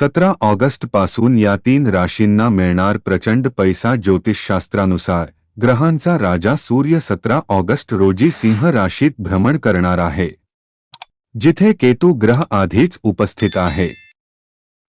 सतरा ऑगस्टपासून या तीन राशींना मिळणार प्रचंड पैसा ज्योतिषशास्त्रानुसार. ग्रहांचा राजा सूर्य सतरा ऑगस्ट रोजी सिंह राशीत भ्रमण करणार आहे. जिथे केतू ग्रह आधीच उपस्थित आहे.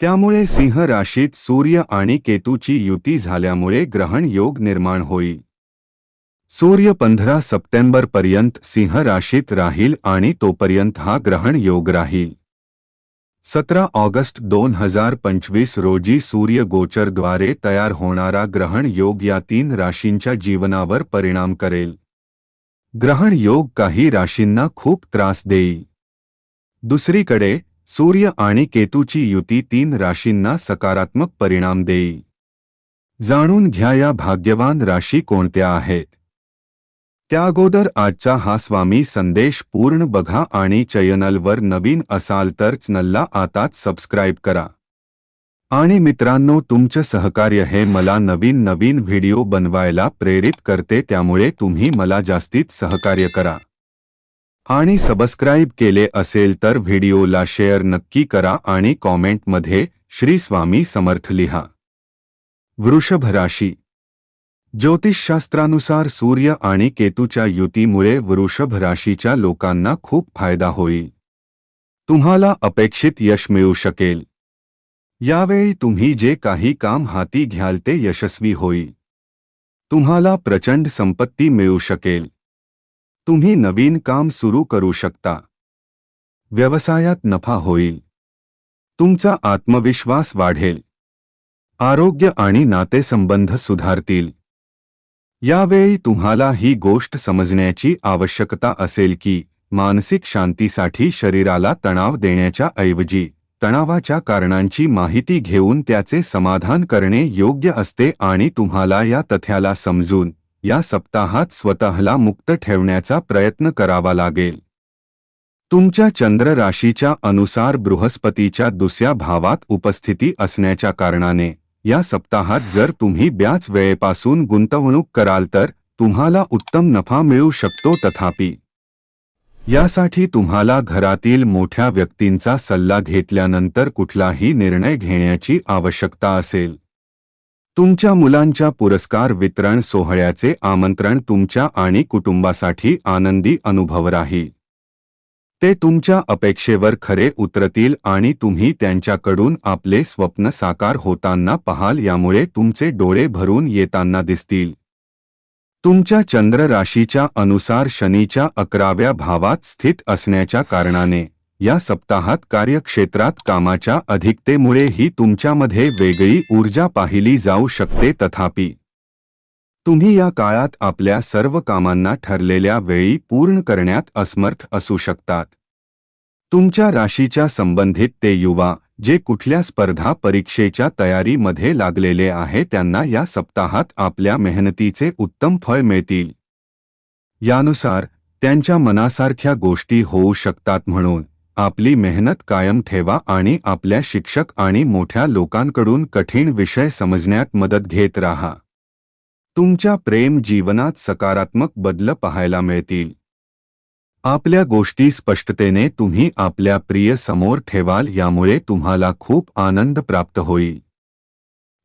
त्यामुळे सिंह राशीत सूर्य आणि केतूची युती झाल्यामुळे ग्रहण योग निर्माण होईल. सूर्य पंधरा सप्टेंबरपर्यंत सिंह राशीत राहील आणि तोपर्यंत हा ग्रहण योग राहील. सतरा ऑगस्ट दोन हजार पंचवीस रोजी सूर्य गोचरद्वारे तयार होणारा ग्रहण योग या तीन राशींच्या जीवनावर परिणाम करेल. ग्रहण योग काही राशींना खूप त्रास देईल. दुसरीकडे सूर्य आणि केतूची युती तीन राशींना सकारात्मक परिणाम देईल. जाणून घ्या या भाग्यवान राशी कोणत्या आहेत. त्या अगोदर आजचा हा स्वामी संदेश पूर्ण बघा आणि चॅनलवर नवीन असाल तर चॅनलला आताच सबस्क्राईब करा. आणि मित्रांनो तुमचं सहकार्य हे मला नवीन नवीन व्हिडिओ बनवायला प्रेरित करते त्यामुळे तुम्ही मला जास्तीत सहकार्य करा. आणि सबस्क्राईब केले असेल तर व्हिडिओला शेअर नक्की करा आणि कॉमेंटमध्ये श्री स्वामी समर्थ लिहा. वृषभ राशी ज्योतिषशास्त्रानुसार सूर्य आणि केतूच्या युतीमुळे वृषभ राशीच्या लोकांना खूप फायदा होईल. तुम्हाला अपेक्षित यश मिळू शकेल. यावेळी तुम्ही जे काही काम हाती घ्याल ते यशस्वी होईल. तुम्हाला प्रचंड संपत्ती मिळू शकेल. तुम्ही नवीन काम सुरू करू शकता. व्यवसायात नफा होईल. तुमचा आत्मविश्वास वाढेल. आरोग्य आणि नातेसंबंध सुधारतील. यावेळी तुम्हाला ही गोष्ट समजण्याची आवश्यकता असेल की मानसिक शांतीसाठी शरीराला तणाव देण्याच्या ऐवजी तणावाच्या कारणांची माहिती घेऊन त्याचे समाधान करणे योग्य असते आणि तुम्हाला या तथ्याला समजून या सप्ताहात स्वतःला मुक्त ठेवण्याचा प्रयत्न करावा लागेल. तुमच्या चंद्र राशीच्या अनुसार बृहस्पतीच्या दुसऱ्या भावात उपस्थिती असण्याच्या कारणाने या सप्ताहात जर तुम्ही ब्याच वेळेपासून गुंतवणूक कराल तर तुम्हाला उत्तम नफा मिळू शकतो तथापि. यासाठी तुम्हाला घरातील मोठ्या व्यक्तींचा सल्ला घेतल्यानंतर कुठलाही निर्णय घेण्याची आवश्यकता असेल. तुमच्या मुलांच्या पुरस्कार वितरण सोहळ्याचे आमंत्रण तुमच्या आणि कुटुंबासाठी आनंदी अनुभव राहील. ते तुमच्या अपेक्षेवर खरे उतरतील आणि तुम्ही त्यांच्याकडून आपले स्वप्न साकार होताना पाहाल यामुळे तुमचे डोळे भरून येताना दिसतील. तुमच्या चंद्र राशीच्या अनुसार शनीच्या अकराव्या भावात स्थित असण्याच्या कारणाने या सप्ताहात कार्यक्षेत्रात कामाच्या अधिकतेमुळेही तुमच्यामध्ये वेगळी ऊर्जा पाहिली जाऊ शकते तथापि तुम्ही या काळात आपल्या सर्व कामांना ठरलेल्या वेळी पूर्ण करण्यात असमर्थ असू शकतात. तुमच्या राशीच्या संबंधित ते युवा जे कुठल्या स्पर्धा परीक्षेच्या तयारीमध्ये लागलेले आहे त्यांना या सप्ताहात आपल्या मेहनतीचे उत्तम फळ मिळतील. यानुसार त्यांच्या मनासारख्या गोष्टी होऊ शकतात म्हणून आपली मेहनत कायम ठेवा आणि आपल्या शिक्षक आणि मोठ्या लोकांकडून कठीण विषय समजण्यात मदत घेत राहा. तुमच्या प्रेम जीवनात सकारात्मक बदल पाहायला मिळतील. आपल्या गोष्टी स्पष्टतेने तुम्ही आपल्या प्रिय समोर ठेवाल यामुळे तुम्हाला खूप आनंद प्राप्त होईल.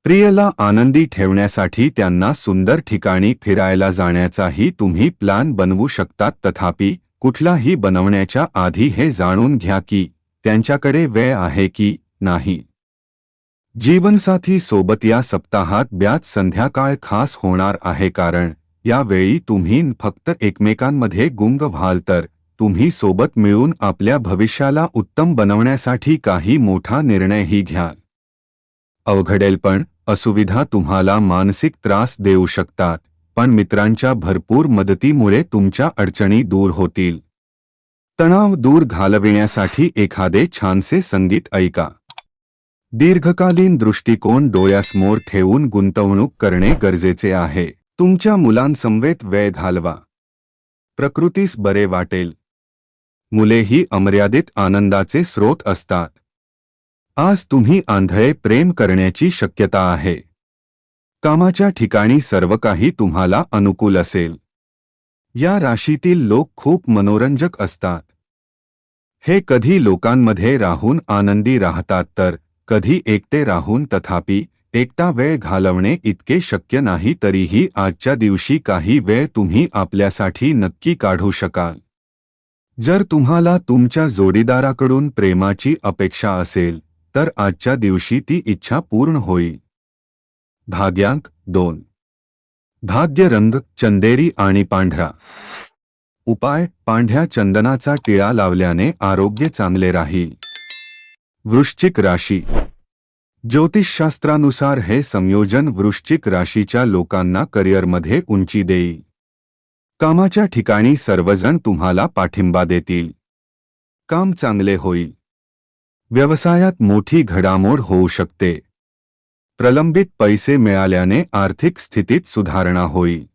प्रियला आनंदी ठेवण्यासाठी त्यांना सुंदर ठिकाणी फिरायला जाण्याचाही तुम्ही प्लॅन बनवू शकतात. तथापि कुठलाही बनवण्याच्या आधी हे जाणून घ्या की त्यांच्याकडे वेळ आहे की नाही. जीवनसाथी सोबत या सप्ताहात ब्यात संध्याकाळ खास होणार आहे? कारण यावेळी तुम्ही फक्त एकमेकांमध्ये गुंग व्हाल तर तुम्ही सोबत मिळून आपल्या भविष्याला उत्तम बनवण्यासाठी काही मोठा निर्णयही घ्याल. अवघडेल पण असुविधा तुम्हाला मानसिक त्रास देऊ शकतात पण मित्रांच्या भरपूर मदतीमुळे तुमच्या अडचणी दूर होतील. तणाव दूर घालविण्यासाठी एखादे छानसे संगीत ऐका. दीर्घकालीन दृष्टिकोन डोळ्यासमोर ठेवून गुंतवणूक करणे गरजेचे आहे. तुमच्या मुलांसमवेत वेळ घालवा. प्रकृतीस बरे वाटेल. मुलेही अमर्यादित आनंदाचे स्रोत असतात. आज तुम्ही आंधळे प्रेम करण्याची शक्यता आहे. कामाच्या ठिकाणी सर्व काही तुम्हाला अनुकूल असेल. या राशीतील लोक खूप मनोरंजक असतात. हे कधी लोकांमध्ये राहून आनंदी राहतात तर कधी एकटे राहून तथापि एकटा वेळ घालवणे इतके शक्य नाही तरीही आजच्या दिवशी काही वेळ तुम्ही आपल्यासाठी नक्की काढू शकाल. जर तुम्हाला तुमच्या जोडीदाराकडून प्रेमाची अपेक्षा असेल तर आजच्या दिवशी ती इच्छा पूर्ण होईल. भाग्यांक दोन. भाग्य रंग चंदेरी आणि पांढरा. उपाय पांढऱ्या चंदनाचा टिळा लावल्याने आरोग्य चांगले राहील. वृश्चिक राशी। ज्योतिषशास्त्रानुसार हे संयोजन वृश्चिक राशीच्या लोकांना करिअरमध्ये उंची देईल कामाच्या ठिकाणी सर्वजण तुम्हाला पाठिंबा देतील. काम चांगले होईल. व्यवसायात मोठी घडामोड होऊ शकते. प्रलंबित पैसे मिळाल्याने आर्थिक स्थितीत सुधारणा होईल.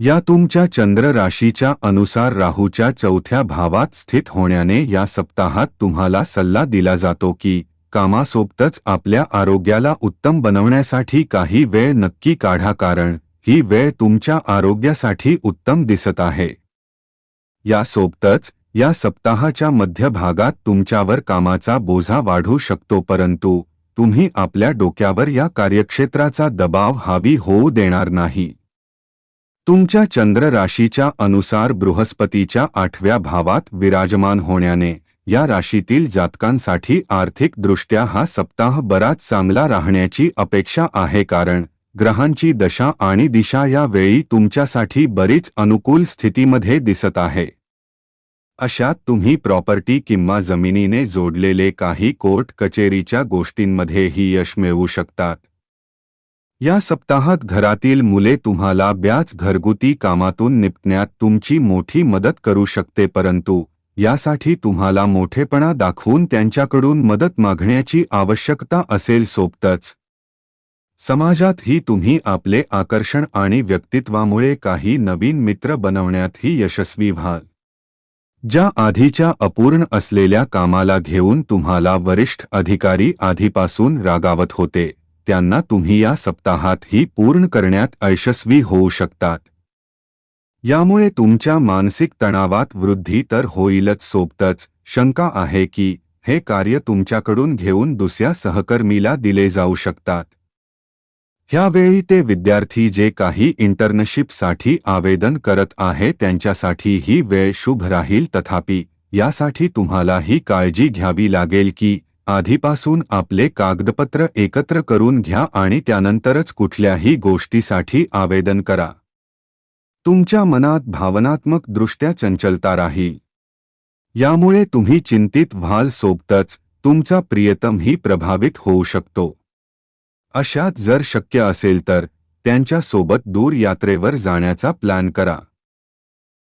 या तुमच्या चंद्र राशीच्या अनुसार राहूच्या चौथ्या भावात स्थित होण्याने या सप्ताहात तुम्हाला सल्ला दिला जातो की कामासोबतच आपल्या आरोग्याला उत्तम बनवण्यासाठी काही वेळ नक्की काढा कारण ही वेळ तुमच्या आरोग्यासाठी उत्तम दिसत आहे. यासोबतच या सप्ताहाच्या मध्यभागात तुमच्यावर कामाचा बोझा वाढू शकतो परंतु तुम्ही आपल्या डोक्यावर या कार्यक्षेत्राचा दबाव हावी होऊ देणार नाही. तुमच्या चंद्र राशीच्या अनुसार बृहस्पतीच्या आठव्या भावात विराजमान होण्याने या राशीतील जातकांसाठी आर्थिकदृष्ट्या हा सप्ताह बराच चांगला राहण्याची अपेक्षा आहे कारण ग्रहांची दशा आणि दिशा या वेळी तुमच्यासाठी बरीच अनुकूल स्थितीमध्ये दिसत आहे. अशात तुम्ही प्रॉपर्टी किंवा जमिनीने जोडलेले काही कोर्ट कचेरीच्या गोष्टींमध्येही यश मिळवू शकतात. या सप्ताहात घरातील मुले तुम्हाला ब्याच घरगुती कामातून निपटण्यात तुमची मोठी मदत करू शकते परंतु यासाठी तुम्हाला मोठेपणा दाखवून त्यांच्याकडून मदत मागण्याची आवश्यकता असेल सोबतच. समाजातही तुम्ही आपले आकर्षण आणि व्यक्तित्वामुळे काही नवीन मित्र बनवण्यातही यशस्वी व्हाल. ज्या आधीच्या अपूर्ण असलेल्या कामाला घेऊन तुम्हाला वरिष्ठ अधिकारी आधीपासून रागावत होते. त्यांना तुम्ही या सप्ताहात ही पूर्ण करण्यात यशस्वी होऊ शकतात. यामुळे तुमच्या मानसिक तणावात वृद्धी तर होईलच सोबतच शंका आहे की हे कार्य तुमच्याकडून घेऊन दुसऱ्या सहकर्मीला दिले जाऊ शकतात. ह्यावेळी ते विद्यार्थी जे काही इंटर्नशिपसाठी आवेदन करत आहे त्यांच्यासाठी ही वेळ शुभ राहील तथापि यासाठी तुम्हाला ही काळजी घ्यावी लागेल की आधीपासून आपले कागदपत्र एकत्र करून घ्या आणि त्यानंतरच कुठल्याही गोष्टीसाठी आवेदन करा. तुमच्या मनात भावनात्मक दृष्ट्या चंचलता राही. यामुळे तुम्ही चिंतित व्हाल सोबतच तुमचा प्रियतमही प्रभावित होऊ शकतो. अशात जर शक्य असेल तर त्यांच्यासोबत दूर यात्रेवर जाण्याचा प्लॅन करा.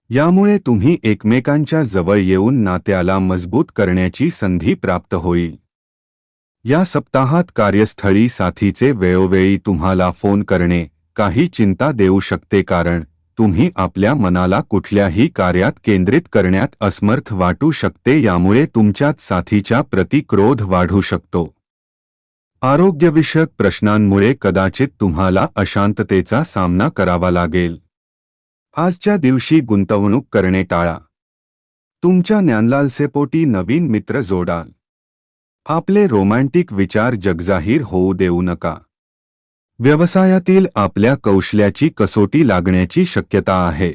यामुळे तुम्ही एकमेकांच्या जवळ येऊन नात्याला मजबूत करण्याची संधी प्राप्त होईल. या सप्ताहात कार्यस्थळी साथीचे वेळोवेळी तुम्हाला फोन करणे काही चिंता देऊ शकते कारण तुम्ही आपल्या मनाला कुठल्याही कार्यात केंद्रित करण्यात असमर्थ वाटू शकते यामुळे तुमच्यात साथीच्या प्रति क्रोध वाढू शकतो. आरोग्यविषयक प्रश्नांमुळे कदाचित तुम्हाला अशांततेचा सामना करावा लागेल. आजच्या दिवशी गुंतवणूक करणे टाळा. तुमच्या ज्ञानलालसेपोटी नवीन मित्र जोडाल. आपले रोमँटिक विचार जगजाहीर होऊ देऊ नका. व्यवसायातील आपल्या कौशल्याची कसोटी लागण्याची शक्यता आहे.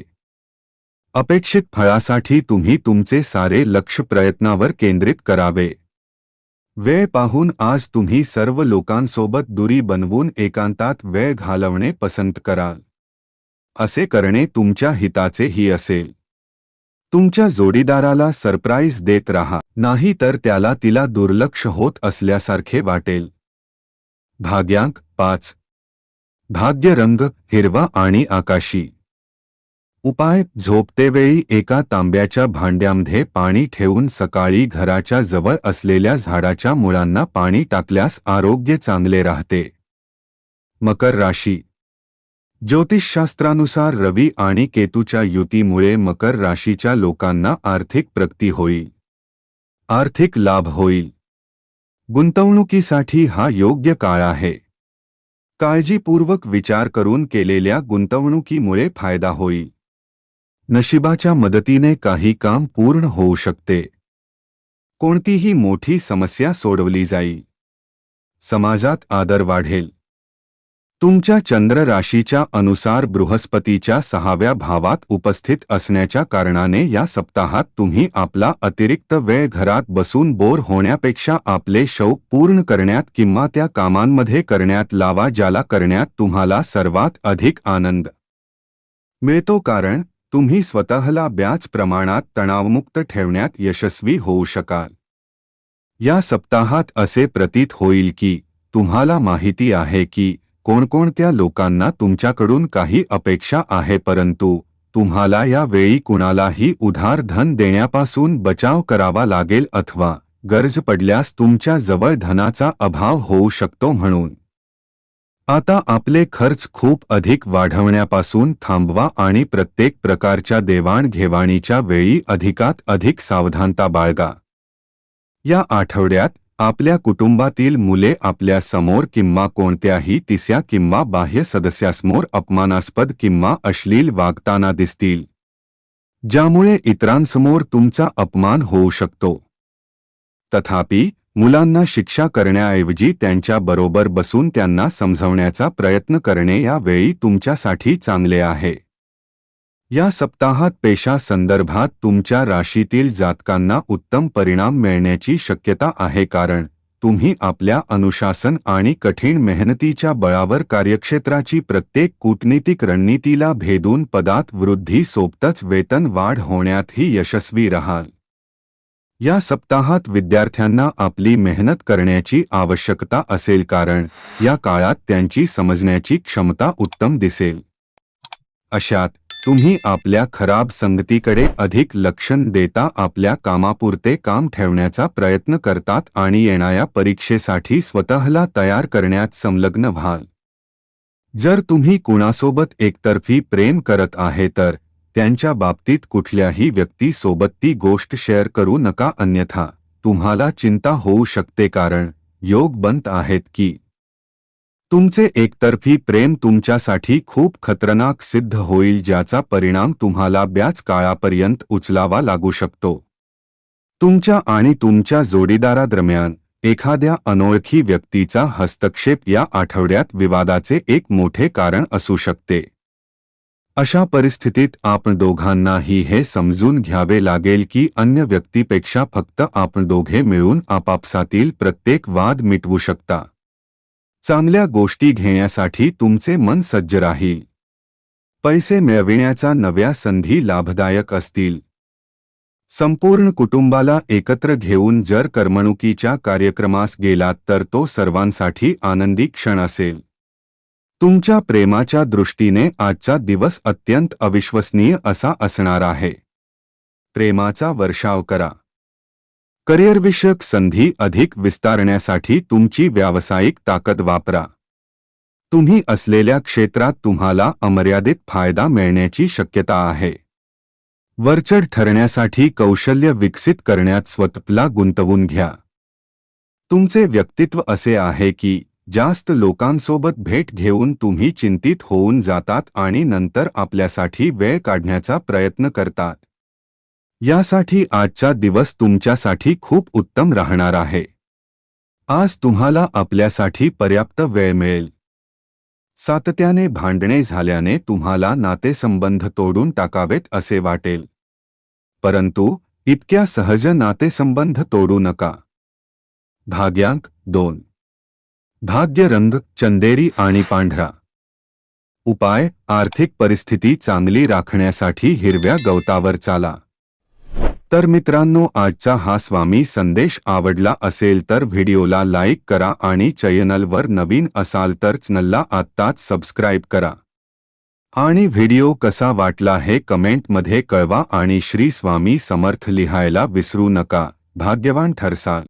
अपेक्षित फळासाठी तुम्ही तुमचे सारे लक्ष प्रयत्नावर केंद्रित करावे. वेळ पाहून आज तुम्ही सर्व लोकांसोबत दुरी बनवून एकांतात वेळ घालवणे पसंत कराल. असे करणे तुमच्या हिताचेही असेल. तुमच्या जोडीदाराला सरप्राईज देत राहा. नाही तर त्याला तिला दुर्लक्ष होत असल्यासारखे वाटेल. भाग्यांक पाच. भाग्य रंग हिरवा आणि आकाशी. उपाय झोपतेवेळी एका तांब्याच्या भांड्यामध्ये पाणी ठेवून सकाळी घराच्या जवळ असलेल्या झाडाच्या मुळांना पाणी टाकल्यास आरोग्य चांगले राहते. मकर राशी. ज्योतिषशास्त्रानुसार रवी आणि केतूच्या युतीमुळे मकर राशीच्या लोकांना आर्थिक प्रगती होईल. आर्थिक लाभ होईल. गुंतवणुकीसाठी हा योग्य काळ आहे. काळजीपूर्वक विचार करून केलेल्या गुंतवणुकीमुळे फ़ायदा होईल. नशिबाच्या मदतीने काही काम पूर्ण होऊ शकते. कोणतीही मोठी समस्या सोडवली जाईल. समाजात आदर वाढेल. तुमच्या चंद्र राशीच्या अनुसार बृहस्पतीच्या सहाव्या भावात उपस्थित असण्याच्या कारणाने या सप्ताहात तुम्ही आपला अतिरिक्त वेळ घरात बसून बोर होण्यापेक्षा आपले शौक पूर्ण करण्यात किंवा त्या कामांमध्ये करण्यात लावा ज्याला करण्यात तुम्हाला सर्वात अधिक आनंद मिळतो. कारण तुम्ही स्वतःला ब्याच प्रमाणात तणावमुक्त ठेवण्यात यशस्वी होऊ शकाल. या सप्ताहात असे प्रतीत होईल की तुम्हाला माहिती आहे की कोणकोणत्या लोकांना तुमच्याकडून काही अपेक्षा आहे परंतु तुम्हाला या वेळी कुणालाही उधार धन देण्यापासून बचाव करावा लागेल अथवा गरज पडल्यास तुमच्या जवळ धनाचा अभाव होऊ शकतो म्हणून. आता आपले खर्च खूप अधिक वाढवण्यापासून थांबवा आणि प्रत्येक प्रकारच्या देवाणघेवाणीच्या वेळी अधिकात अधिक सावधानता बाळगा. या आठवड्यात आपल्या कुटुंबातील मुले आपल्यासमोर किंवा कोणत्याही तिसऱ्या किंवा बाह्य सदस्यासमोर अपमानास्पद किंवा अश्लील वागताना दिसतील. ज्यामुळे इतरांसमोर तुमचा अपमान होऊ शकतो. तथापि मुलांना शिक्षा करण्याऐवजी त्यांच्याबरोबर बसून त्यांना समजवण्याचा प्रयत्न करणे यावेळी तुमच्यासाठी चांगले आहे. या सप्ताहात पेशा संदर्भात तुमच्या राशीतील जातकांना उत्तम परिणाम मिळण्याची शक्यता आहे कारण तुम्ही आपल्या अनुशासन आणि कठीण मेहनतीच्या बळावर कार्यक्षेत्राची प्रत्येक कूटनीतिक रणनीतीला भेदून पदात वृद्धी सोबतच वेतन वाढ होण्यातही यशस्वी राहाल. या सप्ताहात विद्यार्थ्यांना आपली मेहनत करण्याची आवश्यकता असेल कारण या काळात त्यांची समजण्याची क्षमता उत्तम दिसेल. अशात तुम्ही आपल्या खराब संगतीकडे अधिक लक्षण देता आपल्या कामापुरते काम ठेवण्याचा प्रयत्न करतात आणि येणाऱ्या परीक्षेसाठी स्वतःला तयार करण्यात संलग्न व्हाल. जर तुम्ही कुणासोबत एकतर्फी प्रेम करत आहे तर त्यांच्या बाबतीत कुठल्याही व्यक्तीसोबत ती गोष्ट शेअर करू नका अन्यथा तुम्हाला चिंता होऊ शकते कारण योग बंत आहेत की तुमचे एकतर्फी प्रेम तुमच्यासाठी खूप खतरनाक सिद्ध होईल ज्याचा परिणाम तुम्हाला ब्याच काळापर्यंत उचलावा लागू शकतो. तुमच्या आणि तुमच्या जोडीदारादरम्यान एखाद्या अनोळखी व्यक्तीचा हस्तक्षेप या आठवड्यात विवादाचे एक मोठे कारण असू शकते. अशा परिस्थितीत आपण दोघांनाही हे समजून घ्यावे लागेल की अन्य व्यक्तीपेक्षा फक्त आपण दोघे मिळून आपापसातील प्रत्येक वाद मिटवू शकता. चांगल्या गोष्टी घेण्यासाठी तुमचे मन सज्ज राहील. पैसे मिळविण्याचा नव्या संधी लाभदायक असतील. संपूर्ण कुटुंबाला एकत्र घेऊन जर करमणुकीच्या कार्यक्रमास गेलात तर तो सर्वांसाठी आनंदी क्षण असेल. तुमच्या प्रेमाच्या दृष्टीने आजचा दिवस अत्यंत अविश्वसनीय असा असणार आहे. प्रेमाचा वर्षाव करा. करिअरविषयक संधी अधिक विस्तारण्यासाठी तुमची व्यावसायिक ताकद वापरा. तुम्ही असलेल्या क्षेत्रात तुम्हाला अमर्यादित फायदा मिळण्याची शक्यता आहे. वरचढ ठरण्यासाठी कौशल्य विकसित करण्यात स्वतःला गुंतवून घ्या. तुमचे व्यक्तित्व असे आहे की जास्त लोकांसोबत भेट घेऊन तुम्ही चिंतित होऊन जातात आणि नंतर आपल्यासाठी वेळ काढण्याचा प्रयत्न करतात. यासाठी आजचा दिवस तुमच्यासाठी खूप उत्तम राहणार आहे. आज तुम्हाला आपल्यासाठी पर्याप्त वेळ मिळेल. सातत्याने भांडणे झाल्याने तुम्हाला नातेसंबंध तोडून टाकावेत असे वाटेल. परंतु इतक्या सहज नातेसंबंध तोडू नका. भाग्यांक दोन. भाग्यरंग चंदेरी आणि पांढरा. उपाय आर्थिक परिस्थिती चांगली राखण्यासाठी हिरव्या गवतावर चाला. तर मित्रांनो आजचा हा स्वामी संदेश आवडला असेल तर व्हिडिओला लाईक करा आणि चॅनलवर नवीन असाल तर चॅनलला आत्ताच सबस्क्राईब करा. आणि व्हिडिओ कसा वाटला हे कमेंटमध्ये कळवा आणि श्री स्वामी समर्थ लिहायला विसरू नका. भाग्यवान ठरसाल.